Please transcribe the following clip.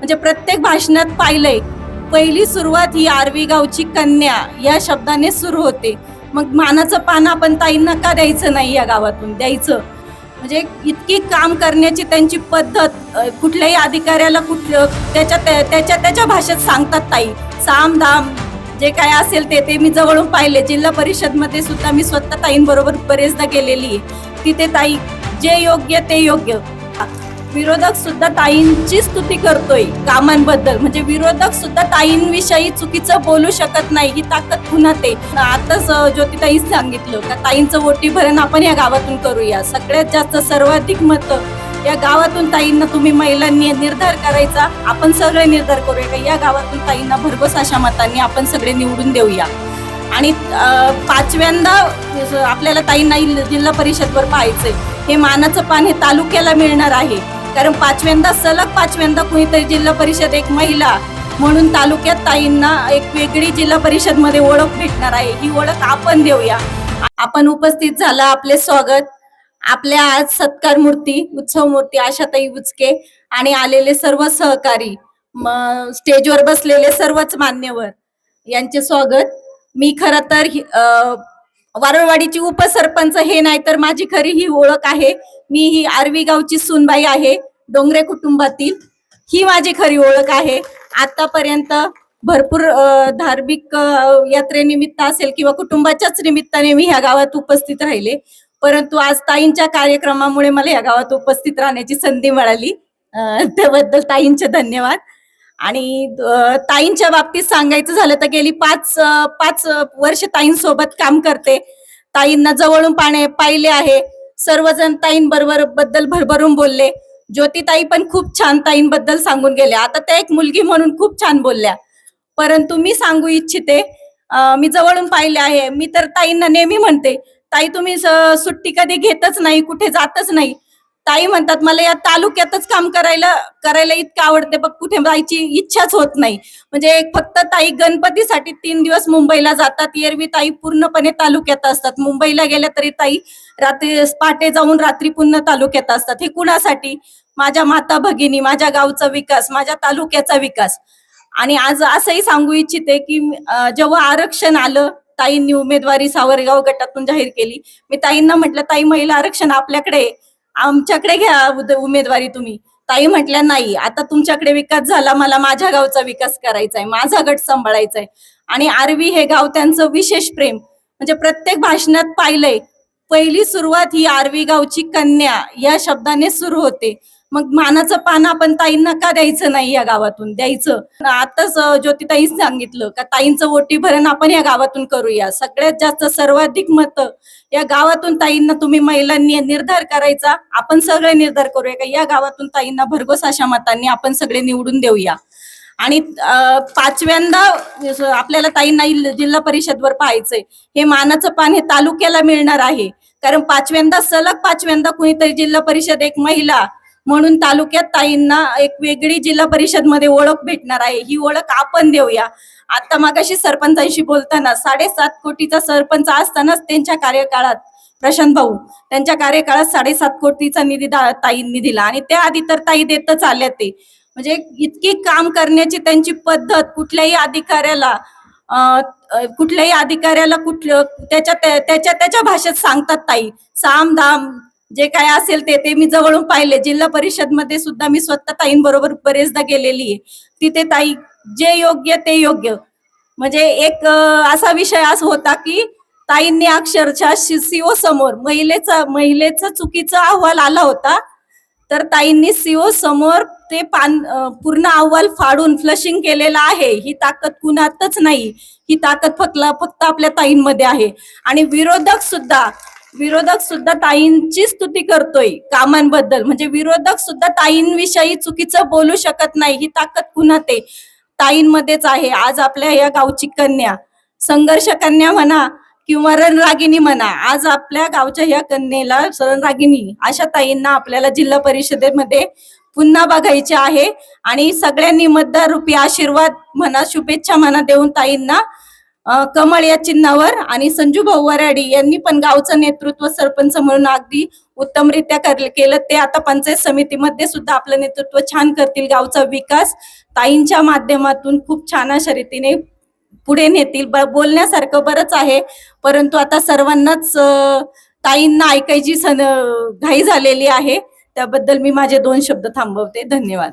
म्हणजे प्रत्येक भाषणात पाहिलंय पहिली सुरुवात ही आरवी गावची कन्या या शब्दाने सुरू होते. मग मानाचं पान आपण ताईंना का द्यायचं नाही या गावातून? द्यायचं. म्हणजे इतकी काम करण्याची त्यांची पद्धत कुठल्याही अधिकाऱ्याला कुठ त्याच्या त्याच्या त्याच्या भाषेत सांगतात ताई. साम दाम जे काय असेल ते ते मी जवळून पाहिले. जिल्हा परिषदमध्ये सुद्धा मी स्वतः ताईंबरोबर बरेचदा गेलेली आहे. तिथे ताई जे योग्य ते योग्य. विरोधक सुद्धा ताईंची स्तुती करतोय कामांबद्दल. म्हणजे विरोधक सुद्धा ताईंविषयी चुकीचं बोलू शकत नाही ही ताकद पुन्हा ते. आताच ज्योतिताईच सांगितलं का ताईंचं वोटी भरण आपण या गावातून करूया. सगळ्यात जास्त सर्वाधिक मत या गावातून ताईंना तुम्ही महिलांनी निर्धार करायचा. आपण सगळे निर्धार करूया का या गावातून ताईंना भरघोस अशा मतांनी आपण सगळे निवडून देऊया. आणि पाचव्यांदा आपल्याला ताईंना जिल्हा परिषदवर पाहायचंय. हे मानाचं पान हे तालुक्याला मिळणार आहे. कारण पाचव्यांदा सलग पाचव्यांदा कुणीतरी जिल्हा परिषद एक महिला म्हणून तालुक्यात ताईंना एक वेगळी जिल्हा परिषदमध्ये ओळख भेटणार आहे. ही ओळख आपण देऊया. आपण उपस्थित झाला आपले स्वागत. आपल्या आज सत्कार मूर्ती उत्सव मूर्ती आशाताई उचके आणि आलेले सर्व सहकारी स्टेजवर बसलेले सर्वच मान्यवर यांचे स्वागत. मी खर तर वारळवाडीची उपसरपंच हे नाही तर माझी खरी ही ओळख आहे. मी ही आरवी गावची सुनबाई आहे डोंगरे कुटुंबातील. ही माझी खरी ओळख आहे. आतापर्यंत भरपूर धार्मिक यात्रेनिमित्त असेल किंवा कुटुंबाच्याच निमित्ताने मी ह्या गावात उपस्थित राहिले. परंतु आज ताईंच्या कार्यक्रमामुळे मला या गावात उपस्थित राहण्याची संधी मिळाली. त्याबद्दल ताईंचे धन्यवाद. आणि ताईंच्या बाबतीत सांगायचं झालं तर गेली पाच पाच वर्ष ताईंसोबत काम करते. ताईंना जवळून पाणे पाहिले आहे. सर्वजण ताईंबरोबरबद्दल भरभरून बोलले. ज्योतिताई पण खूप छान ताईंबद्दल सांगून गेल्या. आता त्या एक मुलगी म्हणून खूप छान बोलल्या. परंतु मी सांगू इच्छिते मी जवळून पाहिले आहे. मी तर ताईंना नेहमी म्हणते ताई तुम्ही सुट्टी कधी घेतच नाही कुठे जातच नाही. ताई म्हणतात मला या तालुक्यातच काम करायला करायला इतकं आवडते बघ कुठे जायची इच्छाच होत नाही. म्हणजे फक्त ताई गणपतीसाठी तीन दिवस मुंबईला जातात. एरवी ताई पूर्णपणे तालुक्यात असतात. मुंबईला गेल्या तरी ताई रात्री पहाटे जाऊन रात्री पुन्हा तालुक्यात असतात. हे कुणासाठी? माझ्या माता भगिनी माझ्या गावचा विकास माझ्या तालुक्याचा विकास. आणि आज असंही सांगू इच्छिते की जेव्हा आरक्षण आलं ताईंनी उमेदवारी सावरगाव गटातून जाहीर केली. मी ताईंना म्हटलं ताई महिला आरक्षण आपल्याकडे आहे. आमच्याकडे घ्या उद- उमेदवारी तुम्ही. ताई म्हटल्या नाही आता तुमच्याकडे विकास झाला मला माझ्या गावचा विकास करायचा आहे माझा गट सांभाळायचा आहे आणि आरवी हे गाव त्यांचं विशेष प्रेम. म्हणजे प्रत्येक भाषणात पाहिलंय पहिली सुरुवात ही आरवी गावची कन्या या शब्दाने सुरू होते. मग मानाचं पान आपण ताईंना का द्यायचं नाही या गावातून? द्यायचं. आताच अं, ज्योतिताईच सांगितलं का ताईंचं ओटीभरण भरण आपण या गावातून करूया. सगळ्यात जास्त सर्वाधिक मत या गावातून ताईंना तुम्ही महिलांनी निर्धार करायचा. आपण सगळे निर्धार करूया का या गावातून ताईंना भरघोस अशा मतांनी आपण सगळे निवडून देऊया. आणि पाचव्यांदा आपल्याला ताईंना जिल्हा परिषदवर पाहायचंय. हे मानाचं पान हे तालुक्याला मिळणार आहे. कारण पाचव्यांदा सलग पाचव्यांदा कुणीतरी जिल्हा परिषद एक महिला म्हणून तालुक्यात ताईंना एक वेगळी जिल्हा परिषदमध्ये ओळख भेटणार आहे. ही ओळख आपण देऊया. आता मागाशी सरपंचांशी बोलताना साडेसात कोटीचा सरपंच असतानाच त्यांच्या कार्यकाळात प्रशांत भाऊ त्यांच्या कार्यकाळात साडेसात कोटीचा निधी ताईंनी दिला आणि त्याआधी तर ताई देतच आल्या ते. म्हणजे इतकी काम करण्याची त्यांची पद्धत कुठल्याही अधिकाऱ्याला कुठल्याही अधिकाऱ्याला कुठलं त्याच्या त्याच्या त्याच्या भाषेत सांगतात ताई. साम दाम जे काय असेल ते ते मी जवळून पाहिले. जिल्हा परिषदमध्ये सुद्धा मी स्वतः ताईंबरोबर बरेचदा गेलेली आहे. तिथे ताई जे योग्य ते योग्य. म्हणजे एक असा विषय असा होता की ताईंनी अक्षरशः सीओ समोर महिलेचा महिलेचा चुकीचा अहवाल आला होता. तर ताईंनी सीओ समोर ते पान पूर्ण अहवाल फाडून फ्लशिंग केलेला आहे. ही ताकद कुणातच नाही. ही ताकद फक्त फक्त आपल्या ताईंमध्ये आहे. आणि विरोधक सुद्धा विरोधक सुद्धा ताईंची स्तुती करतोय कामांबद्दल. म्हणजे विरोधक सुद्धा ताईंविषयी चुकीचं बोलू शकत नाही. ही ताकद कुणात? आहे ताईंमध्येच आहे. आज आपल्या या गावची कन्या. संघर्ष कन्या म्हणा किंवा रणरागिनी म्हणा आज आपल्या गावच्या ह्या कन्येला रणरागिनी अशा ताईंना आपल्याला जिल्हा परिषदेमध्ये पुन्हा बघायचे आहे. आणि सगळ्यांनी मतदार रुपी आशीर्वाद म्हणा शुभेच्छा म्हणा देऊन ताईंना कमळ या चिन्हावर. आणि संजू भाऊ वराडी यांनी पण गावचं नेतृत्व सरपंच म्हणून अगदी उत्तमरित्या कर- केलं. ते आता पंचायत समितीमध्ये सुद्धा आपलं नेतृत्व छान करतील. गावचा विकास ताईंच्या माध्यमातून खूप छान अशा रीतीने पुढे नेतील. ब- बोलण्यासारखं बरंच आहे. परंतु आता सर्वांनाच ताईंना ऐकायची सन घाई झालेली आहे. त्याबद्दल मी माझे दोन शब्द थांबवते. धन्यवाद.